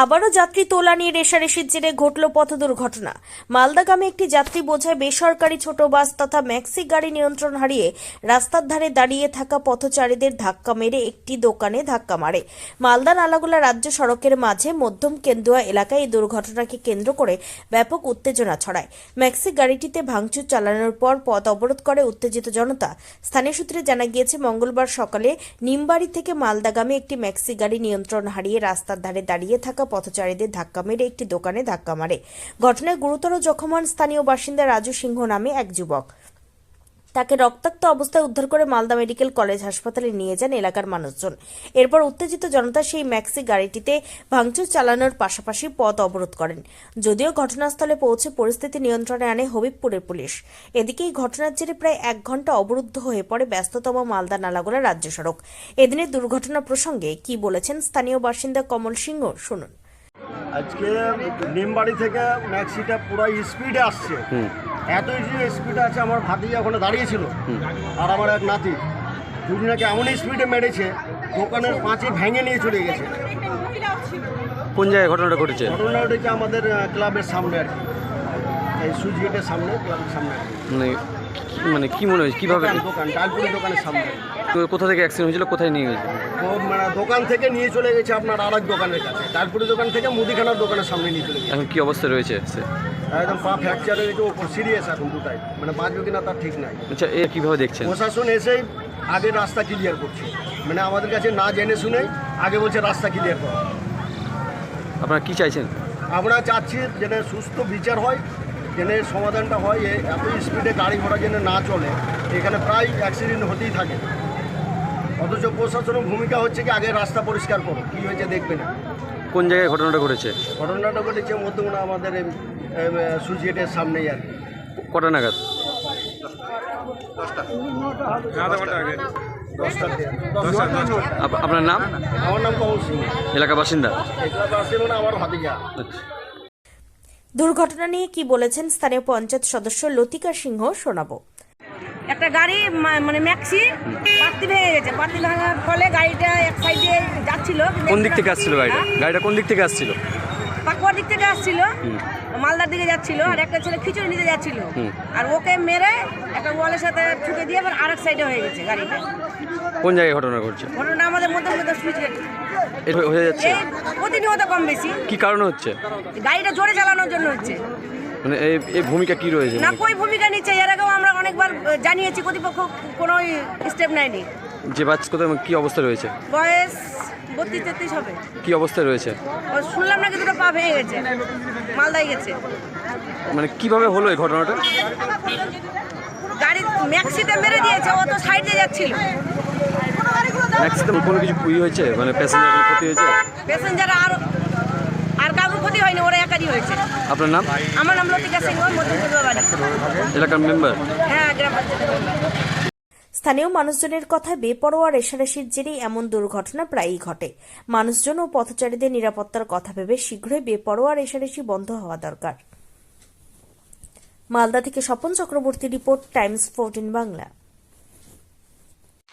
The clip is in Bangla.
আবারও যাত্রী তোলা নিয়ে রেশারেশির জেরে ঘটল পথ দুর্ঘটনা। মালদাগামে একটি যাত্রী বোঝায় বেসরকারি ছোট বাস তথা ম্যাক্সি গাড়ি নিয়ন্ত্রণ হারিয়ে রাস্তার ধারে দাঁড়িয়ে থাকা পথচারীদের ধাক্কা মেরে একটি দোকানে ধাক্কা মারে। মালদা নালাগোলা রাজ্য সড়কের মাঝে মধ্যম কেন্দুয়া এলাকায় এই দুর্ঘটনাকে কেন্দ্র করে ব্যাপক উত্তেজনা ছড়ায়। ম্যাক্সি গাড়িটিতে ভাঙচুর চালানোর পর পথ অবরোধ করে উত্তেজিত জনতা। স্থানীয় সূত্রে জানা গিয়েছে, মঙ্গলবার সকালে নিমবাড়ি থেকে মালদাগামী একটি ম্যাক্সি গাড়ি নিয়ন্ত্রণ হারিয়ে রাস্তার ধারে দাঁড়িয়ে থাকা পথচারীদের ধাক্কা মেরে একটি দোকানে ধাক্কা মারে। ঘটনায় গুরুতর জখম হন স্থানীয় বাসিন্দা রাজু সিংহ নামে এক যুবক। তাকে রক্তাক্ত অবস্থায় উদ্ধার করে মালদা মেডিকেল কলেজ হাসপাতালে নিয়ে যান এলাকার মানুষজন। এরপর উত্তেজিত জনতা সেই ম্যাক্সি গাড়িটিতে ভাঙচুর চালানোর পাশাপাশি পথ অবরোধ করেন। যদিও ঘটনাস্থলে পৌঁছে পরিস্থিতি নিয়ন্ত্রণে আনে হবিবপুরের পুলিশ। এদিকে এই ঘটনার জেরে প্রায় এক ঘণ্টা অবরুদ্ধ হয়ে পড়ে ব্যস্ততম মালদা নালাগোলা রাজ্য সড়ক। এদিনের দুর্ঘটনা প্রসঙ্গে কি বলেছেন স্থানীয় বাসিন্দা কমল সিংহ, শুনুন। আজকে নিমবাড়ি থেকে ম্যাক্সিটা পুরো স্পিডে আসছে। এত স্পিডে আছে আমার ভাতিজা ওখানে দাঁড়িয়েছিল। আর আমার এক নাতি দুজনাকে এমন স্পিডে মেরেছে দোকানের পাঁচে ভেঙে নিয়ে চলে গেছে। কোন জায়গায় ঘটনাটা ঘটেছে? ঘটনা ঘটেছে আমাদের ক্লাবের সামনে আর কি। এই সুইচ গেটের সামনে ক্লাবের সামনে আর কি। মানে কি- মানে হয়েছে? কীভাবে? দোকান ডালপুরি দোকানের সামনে। তো কোথা থেকে অ্যাক্সিডেন্ট হয়েছিল কোথায় নিয়ে গেছে? মানে দোকান থেকে নিয়ে চলে গেছে আপনার আর এক দোকানের কাছে। ডালপুরি দোকান থেকে মুদিখানার দোকানের সামনে নিয়ে চলে গেছে। এখন কি অবস্থা রয়েছে? সে একদম পা ফ্র্যাকচার হয়ে গেছে ওপর সিরিয়াস এখন দুটাই। মানে বাঁচবে কিনা তার ঠিক নাই। আচ্ছা এ কীভাবে দেখছেন? প্রশাসন এসেই আগে রাস্তা ক্লিয়ার করছে। মানে আমাদের কাছে না জেনে শুনেই আগে বলছে রাস্তা ক্লিয়ার করো। আপনারা কি চাইছেন? আমরা চাচ্ছি যেটা সুস্থ বিচার হয় এর সমাধানটা হয় এত স্পিডে গাড়ি ঘোড়া যেন না চলে এখানে প্রায় অ্যাক্সিডেন্ট হতেই থাকে। অথচ প্রশাসনের ভূমিকা হচ্ছে কি আগে রাস্তা পরিষ্কার করো কী হয়েছে দেখবে না। কোন জায়গায় ঘটনাটা ঘটেছে? ঘটনাটা ঘটেছে মধ্যমনা আমাদের সুইচ গেটের সামনেই আর কটা নাগাদ? আপনার নাম? আমার নাম কমল সিং। এলাকা বাসিন্দা? এগুলো আসছিল না আমার ভাতিজা। আচ্ছা। দুর্ঘটনা নিয়ে কি বলেছেন স্থানীয় পঞ্চায়েত সদস্য লতিকা সিংহ শোনাবো। একটা গাড়ি মানে ম্যাক্সি পাত্তি ভেঙে গেছে। পাত্তি ভাঙার ফলে গাড়িটা এক সাইডে যাচ্ছিল। কোন দিক থেকে আসছিল গাড়িটা? হ্যাঁ? গাড়িটা কোন দিক থেকে আসছিল? পাকুয়ার দিক থেকে আসছিল। মালদার দিকে যাচ্ছিল আর একটা ছেলে খিচুড়ি নিতে যাচ্ছিল। আর ওকে মেরে একটা ওয়ালের সাথে ঠুকে দিয়ে আবার আরেক সাইডে হয়ে গেছে গাড়িটা। কোন জায়গায় ঘটনা ঘটছে? ঘটনা আমাদের মধ্যে মধ্যে সুইচ হয়ে যাচ্ছে। প্রতিনিয়ত কম বেশি। কি কারণে হচ্ছে? গাড়িটা জোরে চালানোর জন্য হচ্ছে। মানে এই এই ভূমিকা কি রয়েছে? না কই ভূমিকা নিচ্ছে? এর আগেও আমরা অনেকবার জানিয়েছি কর্তৃপক্ষ কোনো স্টেপ নেয়নি। যে বাচ্চা কোথায় কি অবস্থা রয়েছে? বয়স বত্রিশ তেত্রিশ হবে। কি অবস্থায় রয়েছে? শুনলাম নাকি দুটো পা ভেঙে গেছে। মালদায় গেছে। মানে কীভাবে হলো এই ঘটনাটা? গাড়ি ম্যাক্সিতে মেরে দিয়েছে ও তো সাইডে যাচ্ছিল। ম্যাক্সিমাম কোনো কিছু ই হয়েছে? মানে প্যাসেঞ্জার ক্ষতি হয়েছে? প্যাসেঞ্জার আর আর কারোর ক্ষতি হয়নি ওরা একারই হয়েছে। আপনার নাম? আমার নাম লতিকা সিংহ মধ্যপুর বাড়ি এলাকার মেম্বার হ্যাঁ গ্রাম পঞ্চায়েত স্থানীয় মানুষজনের কথায় বেপরোয়া রেশারেশির জেরেই এমন দুর্ঘটনা প্রায়ই ঘটে। মানুষজন ও পথচারীদের নিরাপত্তার কথা ভেবে শীঘ্রই বেপরোয়া রেশারেশি বন্ধ হওয়া দরকার। মালদা থেকে Swapan Chakraborty report Times fourteen Bangla.